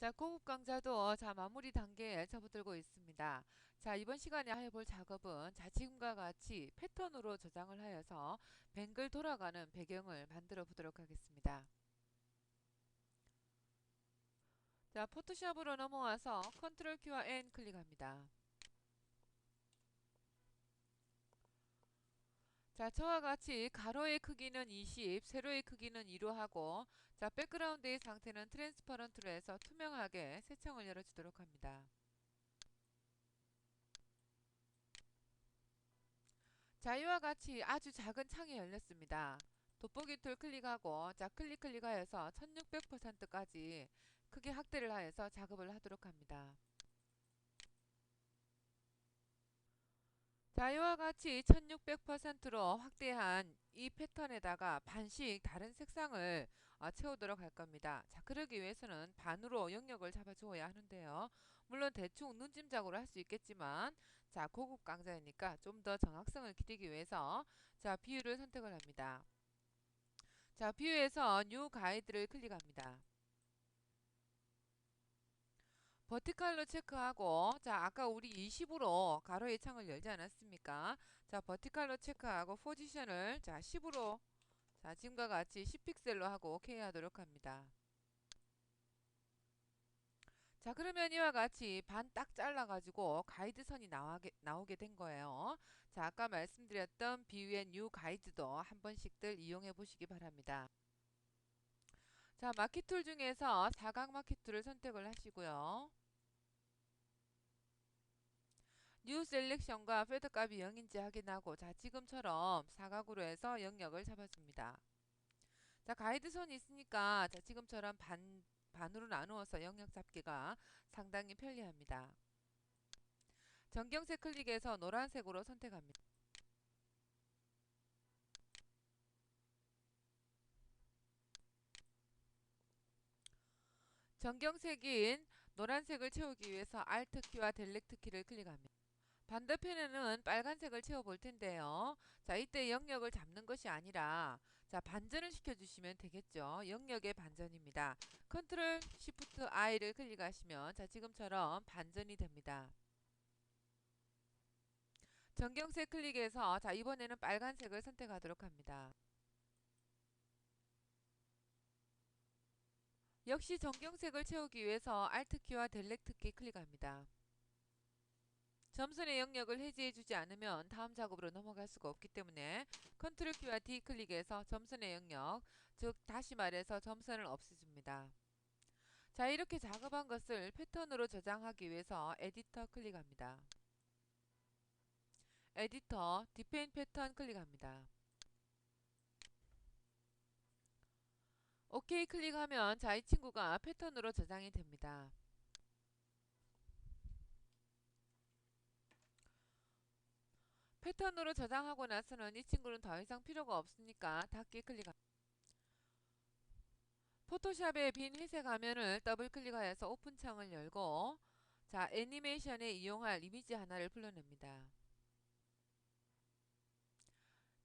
자, 고급 강좌도 자, 마무리 단계에 접어들고 있습니다. 자, 이번 시간에 해볼 작업은 자, 지금과 같이 패턴으로 저장을 하여서 뱅글 돌아가는 배경을 만들어 보도록 하겠습니다. 자, 포토샵으로 넘어와서 컨트롤 키와 N 클릭합니다. 자, 저와 같이 가로의 크기는 20, 세로의 크기는 2로 하고 자, 백그라운드의 상태는 트랜스퍼런트로 해서 투명하게 새 창을 열어주도록 합니다. 자, 이와 같이 아주 작은 창이 열렸습니다. 돋보기 툴 클릭하고 자, 클릭 클릭하여서 1600%까지 크게 확대를 하여서 작업을 하도록 합니다. 자, 이와 같이 1600%로 확대한 이 패턴에다가 반씩 다른 색상을 어, 채우도록 할 겁니다. 자, 그러기 위해서는 반으로 영역을 잡아주어야 하는데요. 물론 대충 눈짐작으로 할 수 있겠지만 자, 고급 강좌이니까 좀 더 정확성을 기리기 위해서 자, 비율을 선택을 합니다. 자, 비율에서 뉴 가이드를 클릭합니다. 버티칼로 체크하고 자 아까 우리 20으로 가로의 창을 열지 않았습니까? 자 버티칼로 체크하고 포지션을 자 10으로 자 지금과 같이 10픽셀로 하고 OK 하도록 합니다. 자 그러면 이와 같이 반 딱 잘라 가지고 가이드선이 나오게, 나오게 된 거예요. 자 아까 말씀드렸던 비유의 뉴 가이드도 한 번씩들 이용해 보시기 바랍니다. 자 마키 툴 중에서 사각 마키 툴을 선택을 하시고요 뉴 셀렉션과 패드 값이 0인지 확인하고 자 지금처럼 사각으로 해서 영역을 잡아줍니다. 자 가이드선이 있으니까 자 지금처럼 반, 반으로 나누어서 영역 잡기가 상당히 편리합니다. 전경색 클릭해서 노란색으로 선택합니다. 전경색인 노란색을 채우기 위해서 Alt 키와 델렉트 키를 클릭합니다. 반대편에는 빨간색을 채워볼 텐데요. 자, 이때 영역을 잡는 것이 아니라 자 반전을 시켜주시면 되겠죠. 영역의 반전입니다. 컨트롤 시프트 I를 클릭하시면 자 지금처럼 반전이 됩니다. 전경색 클릭해서 자 이번에는 빨간색을 선택하도록 합니다. 역시 전경색을 채우기 위해서 Alt키와 델렉트키 클릭합니다. 점선의 영역을 해제해주지 않으면 다음 작업으로 넘어갈 수가 없기 때문에 컨트롤 키와 D 클릭해서 점선의 영역, 즉 다시 말해서 점선을 없애줍니다. 자 이렇게 작업한 것을 패턴으로 저장하기 위해서 에디터 클릭합니다. 에디터 디펜 패턴 클릭합니다. OK 클릭하면 자 이 친구가 패턴으로 저장이 됩니다. 패턴으로 저장하고 나서는 이 친구는 더 이상 필요가 없으니까 닫기 클릭합니다. 포토샵의 빈 회색 화면을 더블 클릭하여서 오픈 창을 열고 자 애니메이션에 이용할 이미지 하나를 불러냅니다.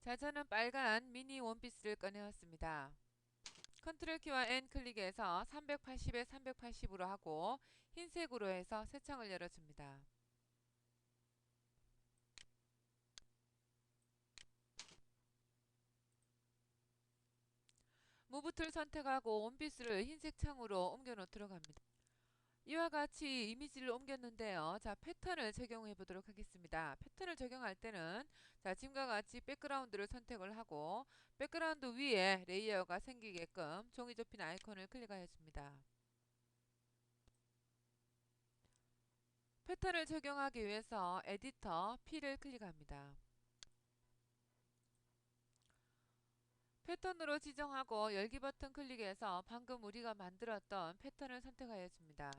자 저는 빨간 미니 원피스를 꺼내왔습니다. 컨트롤 키와 N 클릭해서 380에 380으로 하고 흰색으로 해서 새 창을 열어줍니다. 무브 툴 선택하고 원피스를 흰색 창으로 옮겨 놓도록 합니다. 이와 같이 이미지를 옮겼는데요. 자, 패턴을 적용해 보도록 하겠습니다. 패턴을 적용할 때는 자, 지금과 같이 백그라운드를 선택을 하고 백그라운드 위에 레이어가 생기게끔 종이 접힌 아이콘을 클릭하여 줍니다. 패턴을 적용하기 위해서 에디터 P를 클릭합니다. 패턴으로 지정하고 열기 버튼 클릭해서 방금 우리가 만들었던 패턴을 선택하여 줍니다.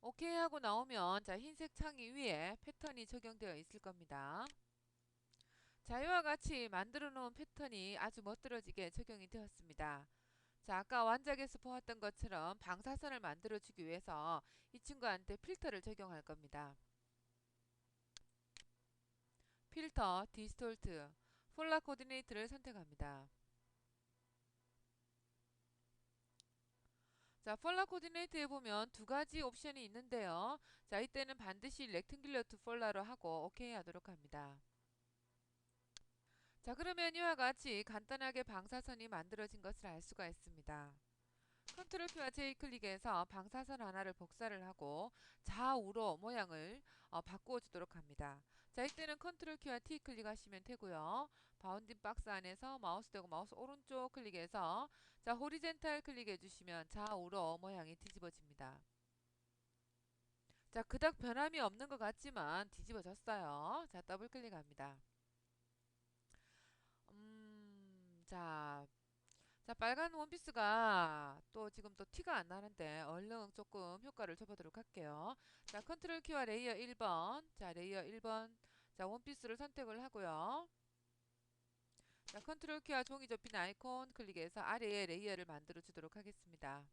오케이 하고 나오면 자 흰색 창이 위에 패턴이 적용되어 있을 겁니다. 자 이와 같이 만들어 놓은 패턴이 아주 멋들어지게 적용이 되었습니다. 자 아까 완작에서 보았던 것처럼 방사선을 만들어 주기 위해서 이 친구한테 필터를 적용할 겁니다. 필터, 디스톨트, 폴라 코디네이트를 선택합니다. 자, 폴라 코디네이트에 보면 두 가지 옵션이 있는데요. 자, 이때는 반드시 렉팅귤러 투 폴라로 하고 오케이 하도록 합니다. 자, 그러면 이와 같이 간단하게 방사선이 만들어진 것을 알 수가 있습니다. 컨트롤 키와 J 클릭해서 방사선 하나를 복사를 하고 좌우로 모양을 어, 바꾸어 주도록 합니다. 자, 이때는 컨트롤 키와 T 클릭하시면 되고요. 바운딩 박스 안에서 마우스 대고 마우스 오른쪽 클릭해서 자, 호리젠탈 클릭해 주시면 좌우로 모양이 뒤집어집니다. 자, 그닥 변함이 없는 것 같지만 뒤집어졌어요. 자, 더블 클릭합니다. 음, 자, 자, 빨간 원피스가 또 지금 또 티가 안 나는데 얼른 조금 효과를 줘보도록 할게요. 자, 컨트롤 키와 레이어 1번. 자, 레이어 1번. 자, 원피스를 선택을 하고요. 자, 컨트롤 키와 종이 접힌 아이콘 클릭해서 아래에 레이어를 만들어 주도록 하겠습니다.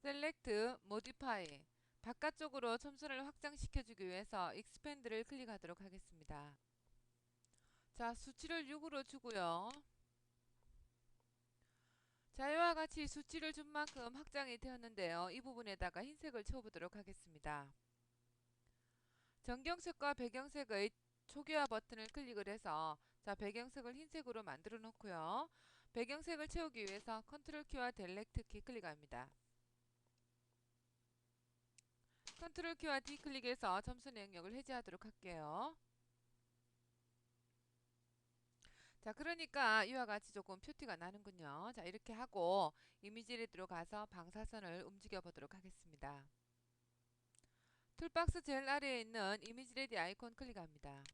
셀렉트 모디파이 바깥쪽으로 첨선을 확장시켜 주기 위해서 익스펜드를 클릭하도록 하겠습니다. 자, 수치를 6으로 주고요. 자, 이와 같이 수치를 준 만큼 확장이 되었는데요. 이 부분에다가 흰색을 채워보도록 하겠습니다. 전경색과 배경색의 초기화 버튼을 클릭을 해서 자 배경색을 흰색으로 만들어 놓고요. 배경색을 채우기 위해서 컨트롤 키와 델렉트 키 클릭합니다. 컨트롤 키와 D 클릭해서 점수 내역을 해제하도록 할게요. 자 그러니까 이와 같이 조금 표티가 나는군요. 자 이렇게 하고 이미지에 들어가서 방사선을 움직여 보도록 하겠습니다. 툴박스 제일 아래에 있는 이미지 레디 아이콘 클릭합니다.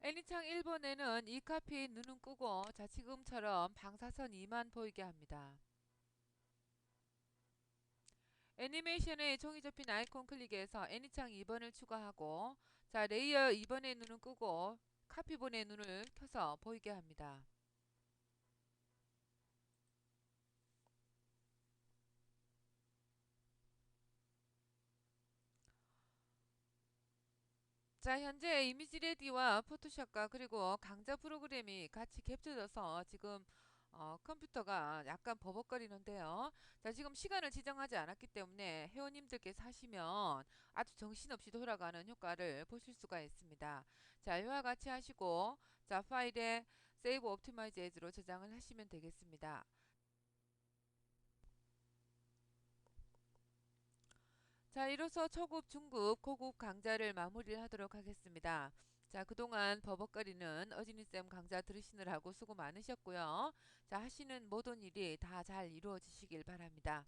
애니창 1번에는 이 카피 눈은 끄고 자 지금처럼 방사선 2만 보이게 합니다. 애니메이션의 종이 접힌 아이콘 클릭해서 애니창 2번을 추가하고 자 레이어 2번의 눈은 끄고 카피본의 눈을 켜서 보이게 합니다. 자 현재 이미지 레디와 포토샵과 그리고 강좌 프로그램이 같이 겹쳐져서 지금 어, 컴퓨터가 약간 버벅거리는데요. 자 지금 시간을 지정하지 않았기 때문에 회원님들께서 하시면 아주 정신없이 돌아가는 효과를 보실 수가 있습니다. 자 이와 같이 하시고 자 파일에 세이브 옵티마이즈 에즈로 저장을 하시면 되겠습니다. 자, 이로써 초급, 중급, 고급 강좌를 마무리를 하도록 하겠습니다. 자, 그동안 버벅거리는 어진이쌤 강좌 들으시느라고 수고 많으셨고요. 자, 하시는 모든 일이 다 잘 이루어지시길 바랍니다.